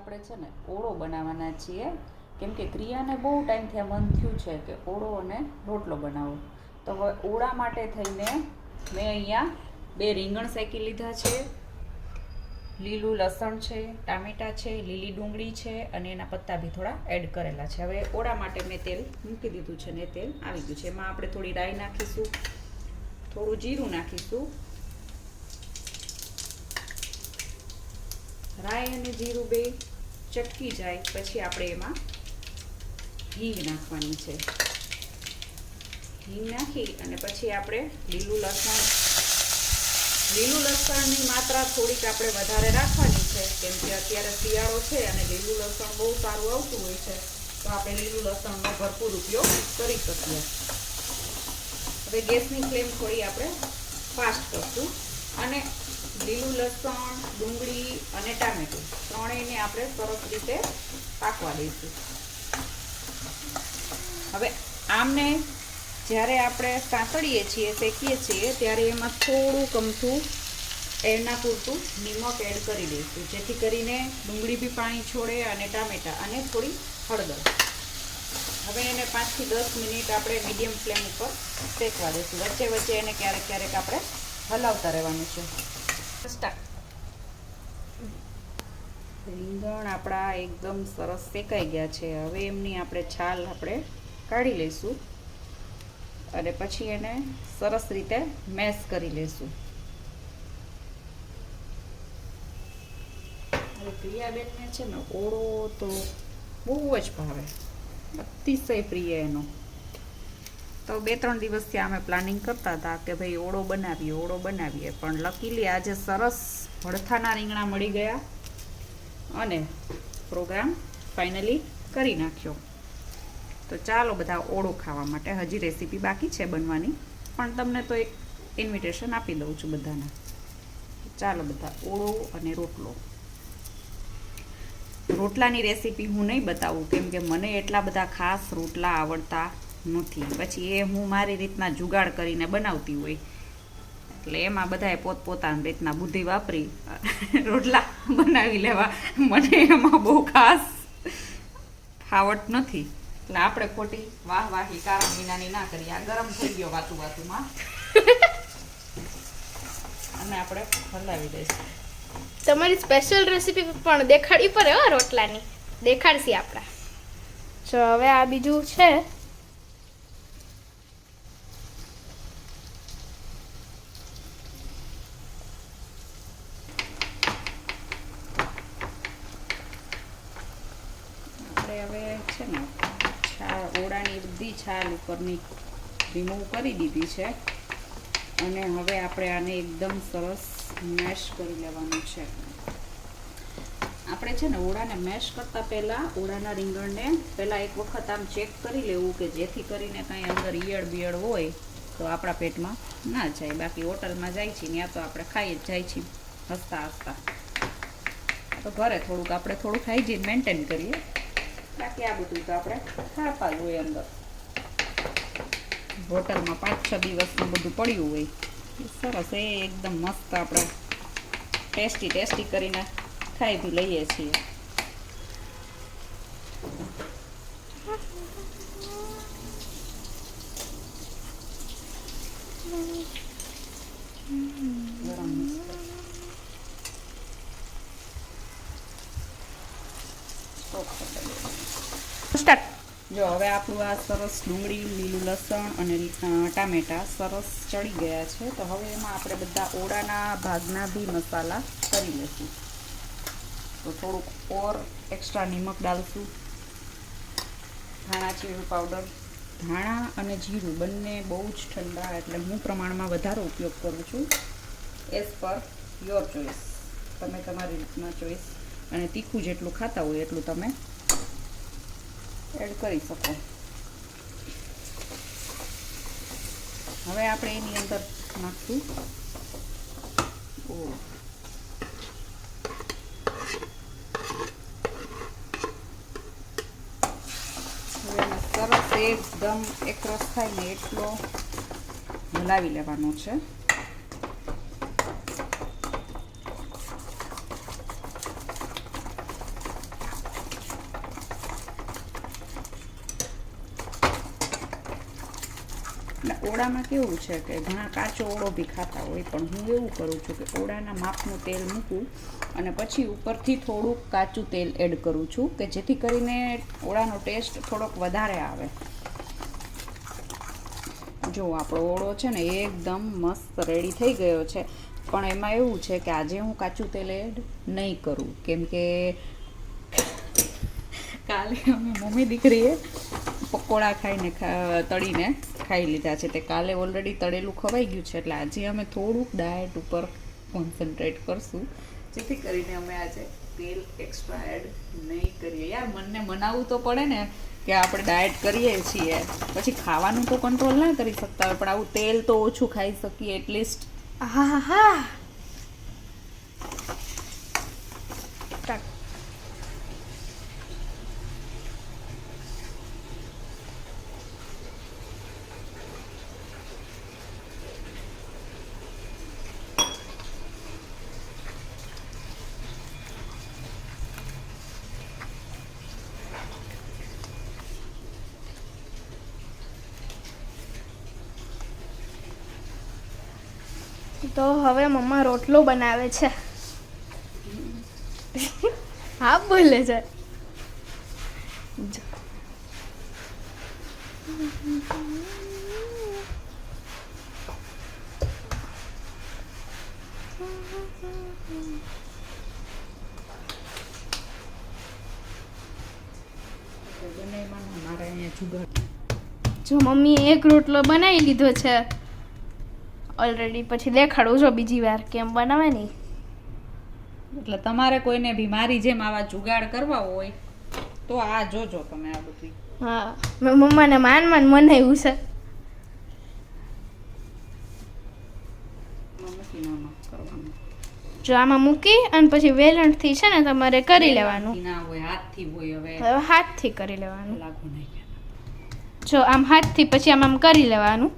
આપણે છે ને ઓળો બનાવવાના છીએ. કેમ કે ક્રિયાને બહુ ટાઈમથી મન થયું છે કે ઓળો અને રોટલો બનાવો. તો હવે ઓળા માટે થઈને મેં અહીંયા બે રીંગણ શેકી લીધા છે. લીલું લસણ છે, ટામેટાં છે, લીલી ડુંગળી છે અને એના પત્તા બી થોડા એડ કરેલા છે. હવે ઓળા માટે મેં તેલ મૂકી દીધું છે ને તેલ આવી ગયું છે. એમાં આપણે થોડી રાઈ નાખીશું, થોડું જીરું નાખીશું રાઈ અને જીરું બે ચટકી જાય, પછી આપણે એમાં હિંગ નાખવાની છે. હિંગ નાખી અને પછી આપણે લીલું લસણ, લીલું લસણની માત્રા થોડીક આપણે વધારે રાખવાની છે, કેમ કે અત્યારે શિયાળો છે અને લીલું લસણ બહુ સારું આવતું હોય છે, તો આપણે લીલું લસણનો ભરપૂર ઉપયોગ કરી શકીએ. હવે ગેસની ફ્લેમ થોડી આપણે ફાસ્ટ કરશું. અને લીલું લસણ, ડુંગળી અને ટામેટું. ત્રણેયને આપણે સરસ રીતે પાકવા દઈશું. હવે આમને જ્યારે આપણે સાંતળીએ છીએ, શેકીએ છીએ, ત્યારે એમાં થોડું કમથું એના પૂરતું નિમક એડ કરી દઈશું. જેથી કરીને ડુંગળી બી પાણી છોડે અને ટામેટાં અને થોડી હળદર. હવે એને પાંચથી દસ મિનિટ આપણે મીડિયમ ફ્લેમ ઉપર શેકવા દઈશું. વચ્ચે વચ્ચે એને ક્યારેક ક્યારેક આપણે હલાવતા રહેવાનું છે. રીંગણ આપણા એકદમ સરસ શેકાઈ ગયા છે. હવે એમની આપણે છાલ આપણે કાઢી લઈશું અને પછી એને સરસ રીતે મેશ કરી લઈશું. હવે પ્રિયાબેનને છે ને ઓળો તો બહુ જ ભાવે. અતિશય પ્રિય એનો. તો બે ત્રણ દિવસથી અમે પ્લાનિંગ કરતા હતા કે ભાઈ ઓળો બનાવીએ ઓળો બનાવીએ. પણ લકીલી આજે સરસ ભડથાના રીંગણા મળી ગયા અને પ્રોગ્રામ ફાઇનલી કરી નાખ્યો. તો ચાલો બધા ઓળો ખાવા માટે. હજી રેસીપી બાકી છે બનવાની, પણ તમને તો એક ઇન્વિટેશન આપી દઉં છું બધાને. ચાલો બધા ઓળો અને રોટલો. રોટલાની રેસીપી હું નહીં બતાવું, કેમ કે મને એટલા બધા ખાસ રોટલા આવડતા નથી. પછી એ હું મારી રીતના જુગાડ કરીને બનાવતી હોય. એટલે એમાં બધાએ પોતપોતાની રીતના બુદ્ધિ વાપરી રોટલા બનાવી લેવા. મને એમાં બહુ ખાસ ફાવટ નથી. એટલે આપણે ખોટી વાહ વાહી કારણ વિનાની ના કરીએ. આ ગરમ થઈ ગયો વાતું વાતુમાં. અને આપણે હલાવી દઈશું. તમારી સ્પેશિયલ રેસીપી પણ દેખાડી પડે હો રોટલાની. દેખાડશી આપણા. જો હવે આ બીજું છે આપણે હવે છે ને છાલ ઓળાની બધી છાલ ઉપરની રિમૂવ કરી દીધી છે. અને હવે આપણે આને એકદમ સરસ મેશ કરી લેવાનું છે. આપણે છે ને ઓળાને મેશ કરતાં પહેલાં, ઓળાના રીંગણને પહેલાં એક વખત આમ ચેક કરી લેવું કે જેથી કરીને કાંઈ અંદર ઈયળ બિયળ હોય તો આપણા પેટમાં ના જાય. બાકી હોટલમાં જાય છે ત્યાં તો આપણે ખાઈ જ જાય છે હસતા હસતા. તો ઘરે થોડુંક આપણે થોડુંક હાઇજીન મેન્ટેન કરીએ. બાકી આ બધું તો આપણે ખાતા જ હોય અંદર. હોટલમાં પાંચ, છ દિવસનું બધું પડ્યું હોય. સરસ એ એકદમ મસ્ત આપણે ટેસ્ટી ટેસ્ટી કરીને ખાઈ બી લઈએ છીએ. સ્ટાર્ટ જો, હવે આપણું આ સરસ ડુંગળી, લીલું લસણ અને ટામેટાં સરસ ચડી ગયા છે. તો હવે એમાં આપણે બધા ઓળાના ભાગના બી મસાલા કરી લઈશું. તો થોડુંક ઓર એક્સ્ટ્રા નિમક ડાલશું. ધાણા, જીરું પાવડર ધાણા અને જીરું બંને બહુ જ ઠંડા એટલે હું પ્રમાણમાં વધારે ઉપયોગ કરું છું. એઝ પર યોર ચોઈસ તમે તમારી રીતના ચોઈસ અને તીખું જેટલું ખાતા હોય એટલું તમે એડ કરી શકો. હવે આપણે એની અંદર નાખશું. ઓહ સરસ એકદમ એકરસ થાય ને એટલો હલાવી લેવાનો છે. એટલે ઓળામાં કેવું છે કે ઘણા કાચો ઓળો બી ખાતા હોય, પણ હું એવું કરું છું કે ઓળાના માપનું તેલ મૂકું અને પછી ઉપરથી થોડુંક કાચું તેલ એડ કરું છું કે જેથી કરીને ઓળાનો ટેસ્ટ થોડોક વધારે આવે. જો આપણો ઓળો છે ને એકદમ મસ્ત રેડી થઈ ગયો છે. પણ એમાં એવું છે કે આજે હું કાચું તેલ એડ નહીં કરું. કેમ કે કાલે અમે મમ્મી દીકરીએ પકોડા ખાઈને તળીને ખાઈ લીધા છે. તે કાલે ઓલરેડી તળેલું ખવાઈ ગયું છે. એટલે આજે અમે થોડુંક ડાયટ ઉપર કોન્સન્ટ્રેટ કરશું. જેથી કરીને અમે આજે તેલ એક્સ્ટ્રા એડ નહીં કરીએ. યાર, મનને મનાવવું તો પડે ને કે આપણે ડાયટ કરીએ છીએ. પછી ખાવાનું તો કંટ્રોલ ના કરી શકતા હોય, પણ આવું તેલ તો ઓછું ખાઈ શકીએ એટલીસ્ટ હા હા તો હવે મમ્મા રોટલો બનાવે છે. હા, બોલે છે. જો. મમ્મીએ એક રોટલો બનાવી લીધો છે. ઓલરેડી પછી દેખાડું છો બીજી વાર કેમ બનાવે નહીં એટલે તમારે કોઈને બીમારી જેમ આવા જુગાડ કરવા હોય તો આ જોજો તમે આ બધું. હા મેં મમ્માને માન માન મનાવ્યું છે. જો આમાં મૂકી અને પછી વેલણથી છે ને તમારે કરી લેવાનું. ના હોય હાથથી હોય હવે. હવે હાથથી કરી લેવાનું. લાગુ નહીં. જો આમ હાથથી પછી આમ આમ કરી લેવાનું.